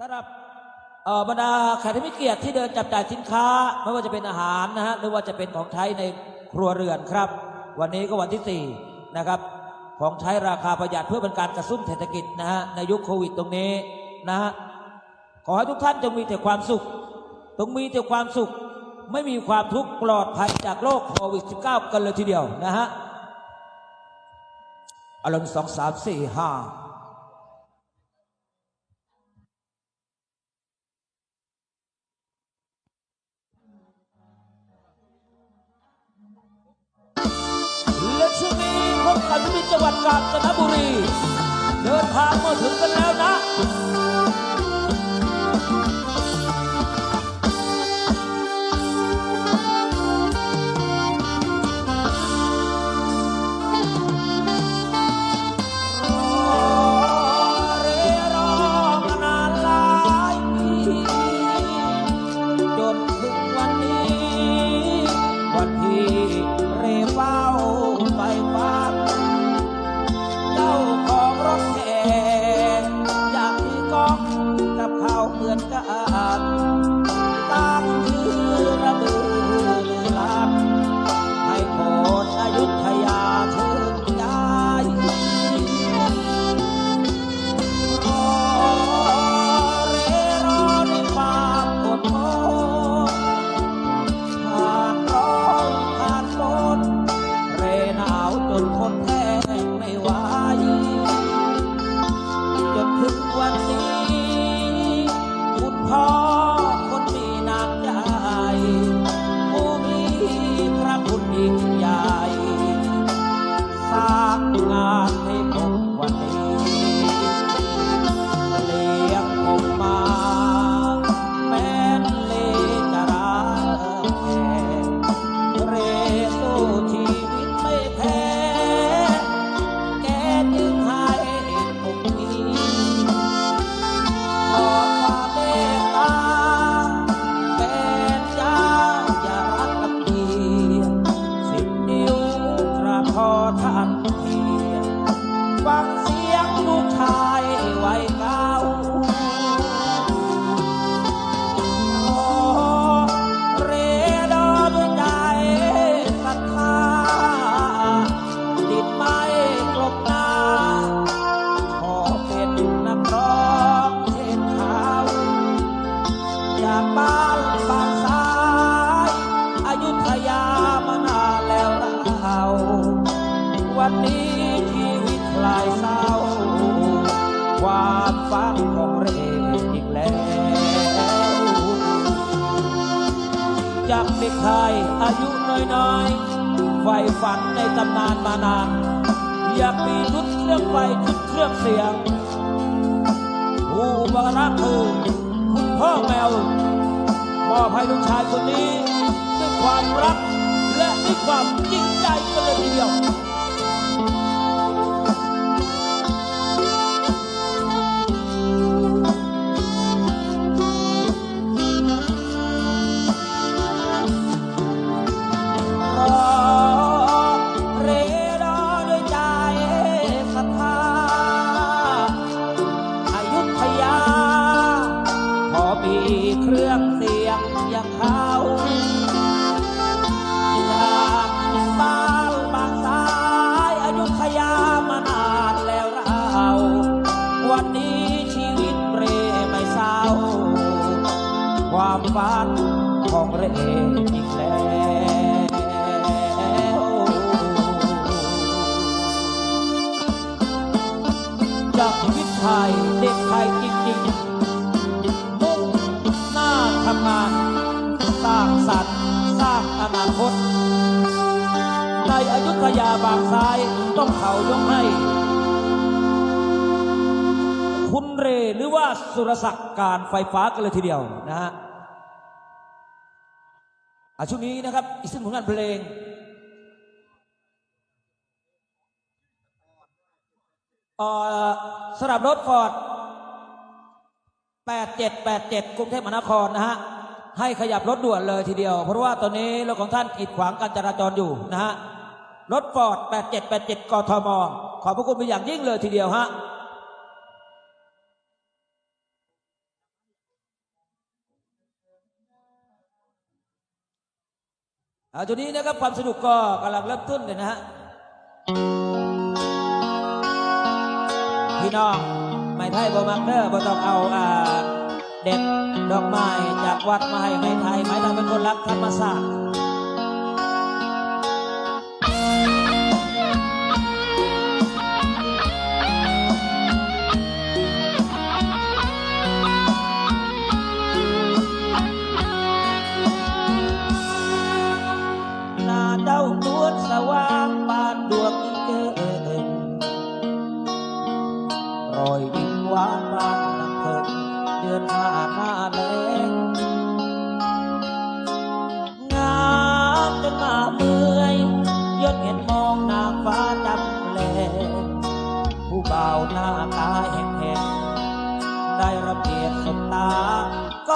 สำหรับบรรดาแขกที่มีเกียรติที่เดินจับจ่ายสินค้า ไม่ว่าจะเป็นอาหารนะฮะหรือว่าจะเป็นของใช้ในครัวเรือนครับ วันนี้ก็วันที่ 4 นะครับ ของใช้ราคาประหยัดเพื่อเป็นการกระตุ้นเศรษฐกิจนะฮะในยุคโควิดตรงนี้นะฮะขอให้ทุกท่านจงมีแต่ความสุขจงมีแต่ความสุข ไม่มีความทุกข์ปลอดภัยจากโรคโควิด -19 กันเลยทีเดียวนะฮะอารมณ์สองสามสี่ห้า อบคันที่จังหวัดกาญจนบุรี เดินทางมาถึงกันแล้วนะ ไทยอายุน้อยๆไฟฝันในตำนานมานาน อยากมีชุดเครื่องไฟชุดเครื่องเสียง ผู้บรักคือคุณพ่อแมว มอบให้ลูกชายคนนี้ ด้วยความรักและด้วยความจริงใจกันเลยทีเดียว ความฝันของเรอีกแล้วจากชีวิตไทยเด็กไทยจริงๆมุ่งหน้าทำงาน สร้างสรรค์สร้างอนาคต ในอยุธยาบางซ้ายต้องเขายกให้คุณเรหรือว่าสุรศักดิ์การไฟฟ้ากันเลยทีเดียวนะฮะ อะช่วงนี้นะครับ อีกซึ่งผลงานเพลงเอ่อสำหรับรถฟอร์ด 8787 กรุงเทพมหานครนะฮะ ให้ขยับรถด่วนเลยทีเดียว เพราะว่าตอนนี้รถของท่านกีดขวางการจราจรอยู่นะฮะ รถฟอร์ด 8787 กทม ขอบพระคุณเป็นอย่างยิ่งเลยทีเดียวฮะ อาตัวนี้นะครับความสนุกก็กำลังเริ่มต้นเลยนะฮะพี่น้องไม่ไทยบอมักเดอร์บอต้องเอาอ่าเด็ดดอกไม้จากวัดมาให้ไม่ไทยไม่ต้องเป็นคนรักธรรมศาสตร์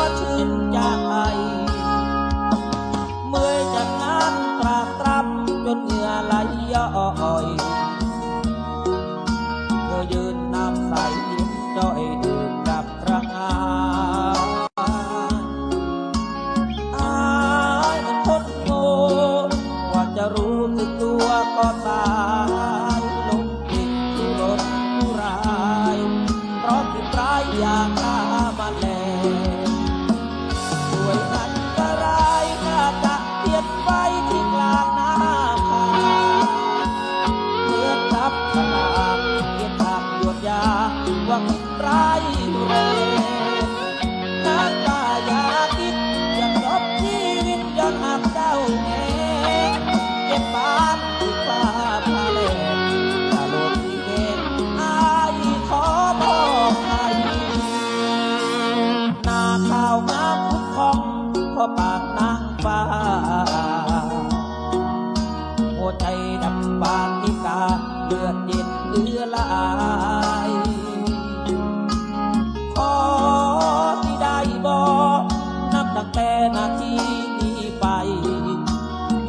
ก็ชื่น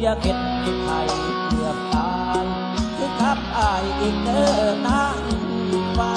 อย่าเก็บให้เกือบตายคือขับอายอีกเด้อนางฟ้า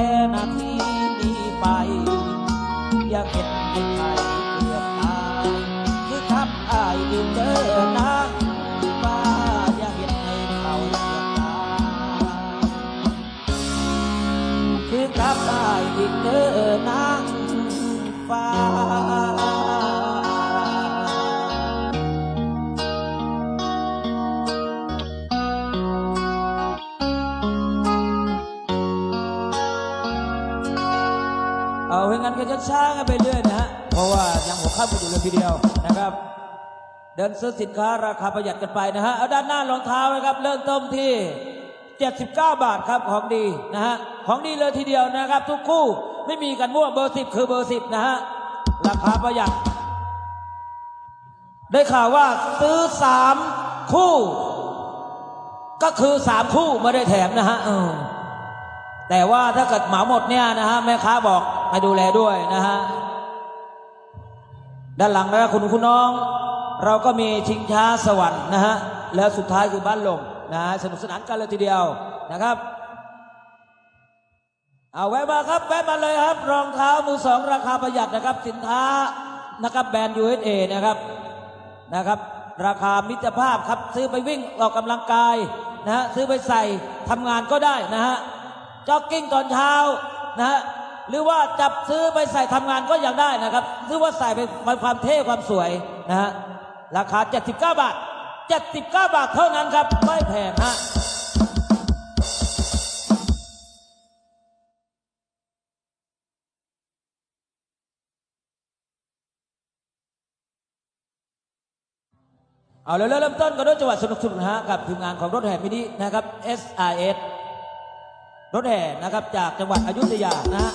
แต่นาที ช้ากันไปเรื่อยนะฮะ เพราะว่ายังหัวข้ามกันอยู่เลยทีเดียวนะครับ เดินซื้อสินค้าราคาประหยัดกันไปนะฮะ เอาด้านหน้ารองเท้านะครับ เริ่มต้นที่ 79 บาทครับของดีนะฮะ ของดีเลยทีเดียวนะครับ ทุกคู่ไม่มีกันมั่วเบอร์สิบคือเบอร์สิบนะฮะ ราคาประหยัด ได้ข่าวว่าซื้อสามคู่ ก็คือสามคู่ไม่ได้แถมนะฮะแต่ว่าถ้าเกิดเหมาหมดเนี่ยนะฮะแม่ค้าบอก ให้ดูแลด้วยนะฮะ ด้านหลังนะคุณคุณน้อง เราก็มีชิงช้าสวรรค์นะฮะ แล้วสุดท้ายคือบ้านลมนะสนุกสนานกันเลยทีเดียวนะครับเอาแวะมาครับแวะมาเลยครับ รองเท้ามือสองราคาประหยัดนะครับ สินค้านะครับแบรนด์ USA นะครับนะครับ ราคามิตรภาพครับ ซื้อไปวิ่งออกกำลังกายนะฮะซื้อไปใส่ทำงานก็ได้นะฮะจ็อกกิ้งตอนเช้านะฮะ หรือว่าจับซื้อไปใส่ทำงานก็ยังได้นะครับ หรือว่าใส่ไปความเท่ความสวยนะฮะราคา 79 บาท 79 บาทเท่านั้นครับ ไม่แพงฮะเอาแล้วเริ่มต้นกันด้วยจังหวัดสนุกสนุนฮะกับทีมงานของรถแห่มินินะครับ SIS รถแห่นะครับจากจังหวัดอยุธยานะฮะ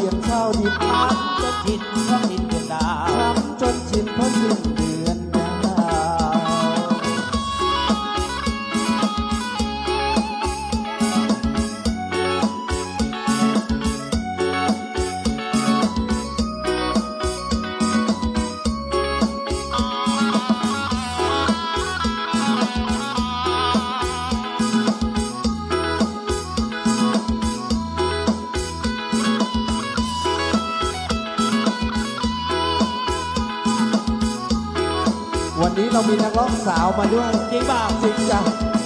เพียงเท่าดิบทำจนชินเพราะชินดวงดาวทำจนชินเพราะชิน มีนักร้องสาวมาด้วยจริงเปล่าจริงจ้ะ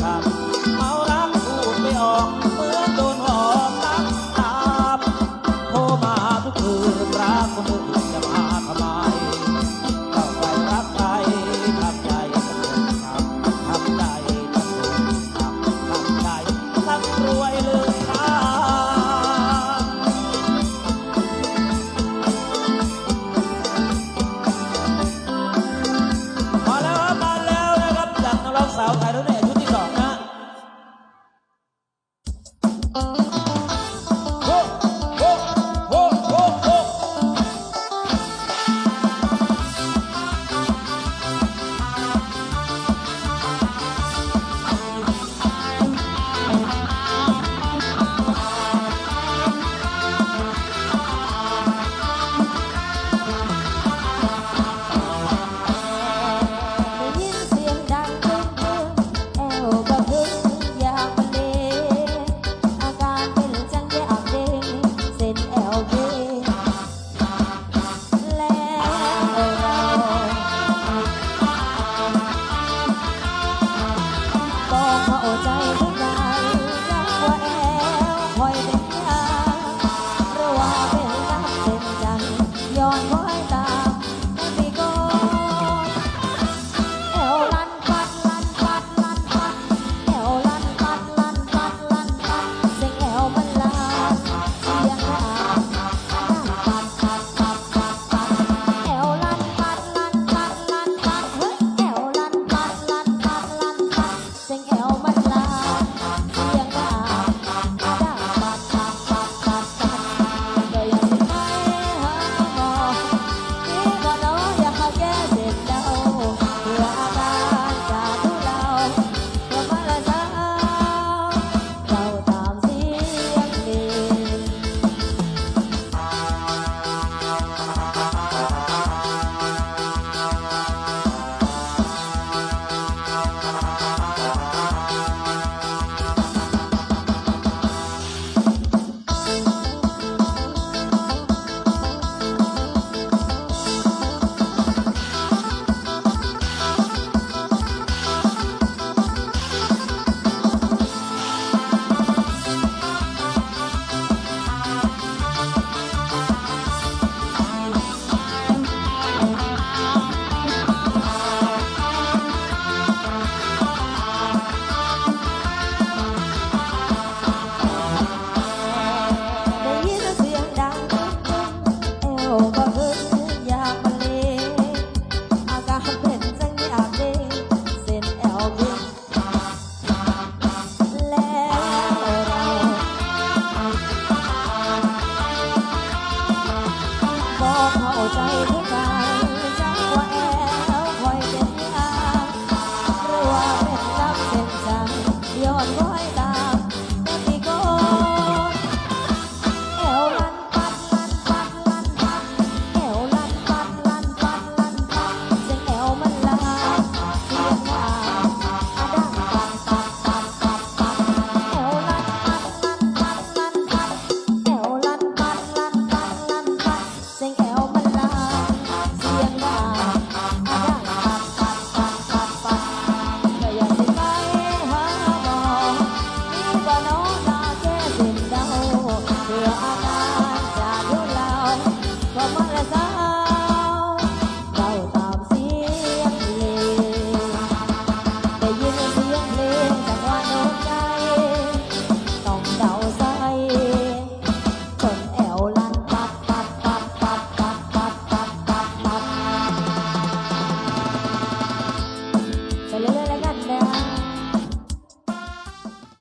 ทำ